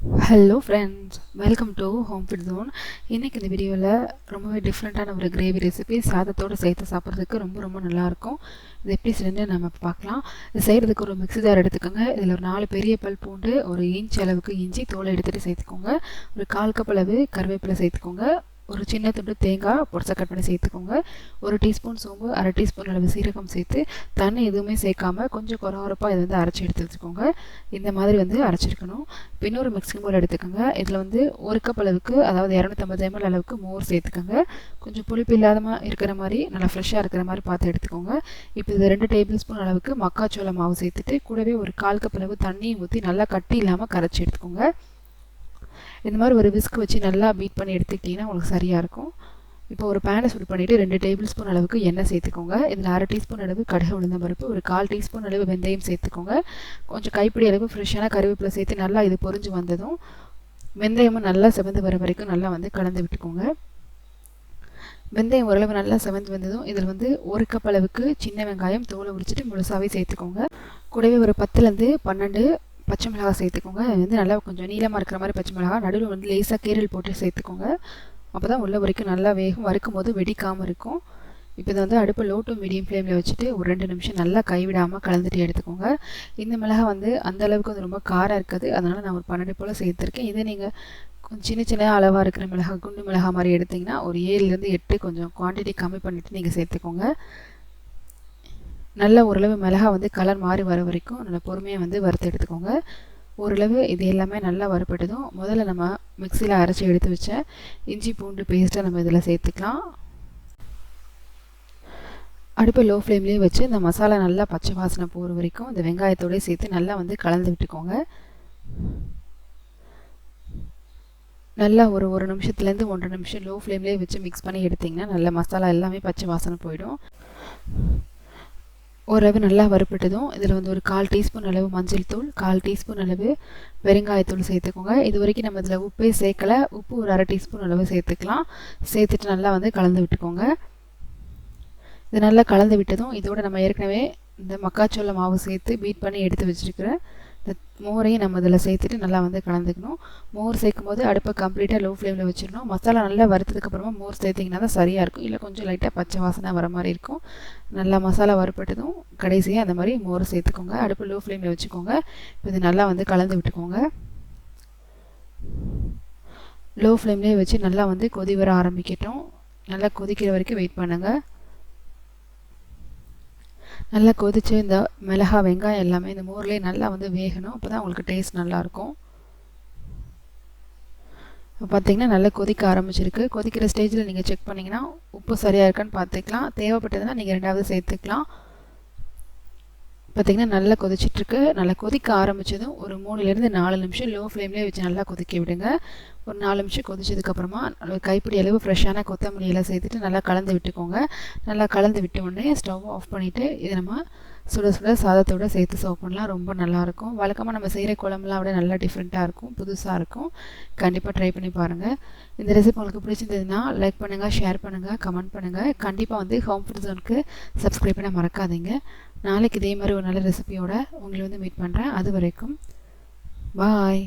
Hello friends welcome to home food zone இன்றைக்கி இந்த வீடியோவில் ரொம்பவே டிஃப்ரெண்ட்டான ஒரு கிரேவி ரெசிபி சாதத்தோடு சேர்த்து சாப்பிட்றதுக்கு ரொம்ப ரொம்ப நல்லாயிருக்கும். இது எப்படி செஞ்சு நம்ம பார்க்கலாம். இது செய்கிறதுக்கு ஒரு மிக்ஸி ஜார் எடுத்துக்கோங்க. இதில் ஒரு நாலு பெரிய பல் பூண்டு ஒரு இன்ச் அளவுக்கு இஞ்சி தோலை எடுத்துகிட்டு சேர்த்துக்கோங்க. ஒரு கால் கப் அளவு கருவேப்பிலை சேர்த்துக்கோங்க. ஒரு சின்ன துண்டு தேங்காய் பொடிசா கட் பண்ணி சேர்த்துக்கோங்க. ஒரு டீஸ்பூன் சோம்பு அரை டீஸ்பூன் அளவு சீரகம் சேர்த்து தண்ணி எதுவுமே சேர்க்காம கொஞ்சம் குறவரப்பாக இதை வந்து அரைச்சி எடுத்து வச்சுக்கோங்க. இந்த மாதிரி வந்து அரைச்சிருக்கணும். இன்னொரு மிக்சிங் போல் எடுத்துக்கோங்க. இதில் வந்து ஒரு கப் அளவுக்கு அதாவது இரநூத்தம்பது எம்எல் அளவுக்கு மோர் சேர்த்துக்கோங்க. கொஞ்சம் புளிப்பு இல்லாதமா இருக்கிற மாதிரி நல்லா ஃப்ரெஷ்ஷாக இருக்கிற மாதிரி பார்த்து எடுத்துக்கோங்க. இப்போ இது ரெண்டு டேபிள் ஸ்பூன் அளவுக்கு மக்காச்சோள மாவு சேர்த்துட்டு கூடவே ஒரு கால் கப் அளவு தண்ணியும் ஊற்றி நல்லா கட்டி இல்லாமல் கரைச்சி எடுத்துக்கோங்க. இந்த மாதிரி ஒரு விஸ்க் வச்சு நல்லா பீட் பண்ணி எடுத்துக்கிட்டிங்கன்னா உங்களுக்கு சரியாக இருக்கும். இப்போ ஒரு பேனை சூட் பண்ணிவிட்டு ரெண்டு டேபிள் ஸ்பூன் அளவுக்கு எண்ணெய் சேர்த்துக்கோங்க. இதில் அரை டீஸ்பூன் அளவு கடுகு உளுந்தம் பருப்பு ஒரு கால் டீஸ்பூன் அளவு வெந்தயம் சேர்த்துக்கோங்க. கொஞ்சம் கைப்பிடி அளவு ஃப்ரெஷ்ஷான கருவேப்பிலை சேர்த்து நல்லா இது பொரிஞ்சு வந்ததும் வெந்தயமும் நல்லா செவந்து வர வரைக்கும் நல்லா வந்து கலந்து விட்டுக்கோங்க. வெந்தயம் ஓரளவு நல்லா செவந்து வந்ததும் இதில் வந்து ஒரு கப் அளவுக்கு சின்ன வெங்காயம் தோலை உரிச்சிட்டு முழுசாகவே சேர்த்துக்கோங்க. கூடவே ஒரு பத்துலேருந்து பன்னெண்டு பச்சை மிளகாய் சேர்த்துக்கோங்க. வந்து நல்லா கொஞ்சம் நீளமாக இருக்கிற மாதிரி பச்சை மிளகாய் நடுவில் வந்து லேசாக கீரல் போட்டு சேர்த்துக்கோங்க. அப்போ தான் உள்ள வரைக்கும் நல்லா வேகும். வறுக்கும் போது வெடிக்காமல் இருக்கும். இப்போ இதை வந்து அடுப்பு லோ டு மீடியம் ஃப்ளேமில் வச்சுட்டு ஒரு ரெண்டு நிமிஷம் நல்லா கைவிடாமல் கலந்துட்டு எடுத்துக்கோங்க. இந்த மிளகாய் வந்து அந்த அளவுக்கு வந்து ரொம்ப காரம் இருக்காது. அதனால் நான் ஒரு பன்னெண்டு போல் சேர்த்துருக்கேன். இதே நீங்கள் கொஞ்சம் சின்ன சின்ன அளவாக இருக்கிற மிளகாய் குண்டு மிளகாய் மாதிரி எடுத்திங்கன்னா ஒரு ஏழுலேருந்து எட்டு கொஞ்சம் குவான்டிட்டி கம்மி பண்ணிவிட்டு நீங்கள் சேர்த்துக்கோங்க. நல்ல ஓரளவு மிளகா வந்து கலர் மாறி வர வரைக்கும் நல்லா பொறுமையாக வந்து வறுத்து எடுத்துக்கோங்க. ஓரளவு இது எல்லாமே நல்லா வறுப்பட்டதும் முதல்ல நம்ம மிக்சியில் அரைச்சி எடுத்து வச்ச இஞ்சி பூண்டு பேஸ்ட்டை நம்ம இதில் சேர்த்துக்கலாம். அடுப்பை லோ ஃப்ளேம்லேயே வச்சு இந்த மசாலா நல்லா பச்சை வாசனை போகிற வரைக்கும் இந்த வெங்காயத்தோடய சேர்த்து நல்லா வந்து கலந்து விட்டுக்கோங்க. நல்லா ஒரு ஒரு நிமிஷத்துலேருந்து ஒன்றரை நிமிஷம் லோ ஃப்ளேம்லேயே வச்சு மிக்ஸ் பண்ணி எடுத்திங்கன்னா நல்ல மசாலா எல்லாமே பச்சை வாசனை போயிடும். ஓரளவு நல்லா வறுப்பிட்டதும் இதில் வந்து ஒரு கால் டீஸ்பூன் அளவு மஞ்சள் தூள் கால் டீஸ்பூன் அளவு பெருங்காயத்தூள் சேர்த்துக்கோங்க. இது வரைக்கும் நம்ம இதில் உப்பே சேர்க்கலை. உப்பு ஒரு அரை டீஸ்பூன் அளவு சேர்த்துக்கலாம். சேர்த்துட்டு நல்லா வந்து கலந்து விட்டுக்கோங்க. இது நல்லா கலந்து விட்டதும் இதோட நம்ம ஏற்கனவே இந்த மக்காச்சோள மாவு சேர்த்து பீட் பண்ணி எடுத்து வச்சுருக்கிற இந்த மோரையும் நம்ம இதில் சேர்த்துட்டு நல்லா வந்து கலந்துக்கணும். மோர் சேர்க்கும் போது அடுப்பை கம்ப்ளீட்டாக லோ ஃப்ளேமில் வச்சிடணும். மசாலா நல்லா வறுத்ததுக்கப்புறமா மோர் சேர்த்திங்கன்னா தான் சரியாக இருக்கும். இல்லை கொஞ்சம் லைட்டாக பச்சை வாசனை வர மாதிரி இருக்கும். நல்லா மசாலா வறுப்பட்டதும் கடைசியாக அந்த மாதிரி மோர் சேர்த்துக்கோங்க. அடுப்பு லோ ஃப்ளேமில் வச்சுக்கோங்க. இப்போ இது நல்லா வந்து கலந்து விட்டுக்கோங்க. லோ ஃப்ளேம்லேயே வச்சு நல்லா வந்து கொதி வர ஆரம்பிக்கட்டும். நல்லா கொதிக்கிற வரைக்கும் வெயிட் பண்ணுங்கள் நல்லா கொதித்து இந்த மிளகா வெங்காயம் எல்லாமே இந்த மோர்லேயே நல்லா வந்து வேகணும். அப்போ தான் உங்களுக்கு டேஸ்ட் நல்லாயிருக்கும் இப்போ பார்த்தீங்கன்னா நல்லா கொதிக்க ஆரம்பிச்சிருக்கு. கொதிக்கிற ஸ்டேஜில் நீங்கள் செக் பண்ணிங்கன்னா உப்பு சரியாக இருக்கான்னு பார்த்துக்கலாம் தேவைப்பட்டதுன்னா நீங்கள் ரெண்டாவது சேர்த்துக்கலாம். பார்த்திங்கன்னா நல்லா கொதிச்சிட்ருக்கு நல்லா கொதிக்க ஆரம்பித்ததும் ஒரு மூணுலேருந்து நாலு நிமிஷம் லோ ஃப்ளேம்லேயே வச்சு நல்லா கொதிக்க விடுங்க. ஒரு நாலு நிமிஷம் கொதிச்சதுக்கப்புறமா ஒரு கைப்பிடி அளவு ஃப்ரெஷ்ஷான கொத்தமல்லி எல்லாம் சேர்த்துட்டு நல்லா கலந்து விட்டுக்கோங்க. நல்லா கலந்து விட்ட உடனே ஸ்டவ் ஆஃப் பண்ணிவிட்டு இதை நம்ம சுட சுட சாதத்தோடு சேர்த்து சர்வ் பண்ணலாம். ரொம்ப நல்லாயிருக்கும் வழக்கமாக நம்ம செய்கிற குழம்புலாம் விட நல்லா டிஃப்ரெண்ட்டாக இருக்கும். புதுசாக இருக்கும். கண்டிப்பாக ட்ரை பண்ணி பாருங்கள் இந்த ரெசிபி உங்களுக்கு பிடிச்சிருந்ததுன்னா லைக் பண்ணுங்கள் ஷேர் பண்ணுங்கள் கமெண்ட் பண்ணுங்கள் கண்டிப்பாக வந்து ஹோம் ஃபுட் ஜோனுக்கு சப்ஸ்கிரைப் பண்ண மறக்காதீங்க. நாளைக்கு இதே மாதிரி ஒரு நல்ல ரெசிபியோட உங்களை வந்து மீட் பண்ணுறேன் அது வரைக்கும் பாய்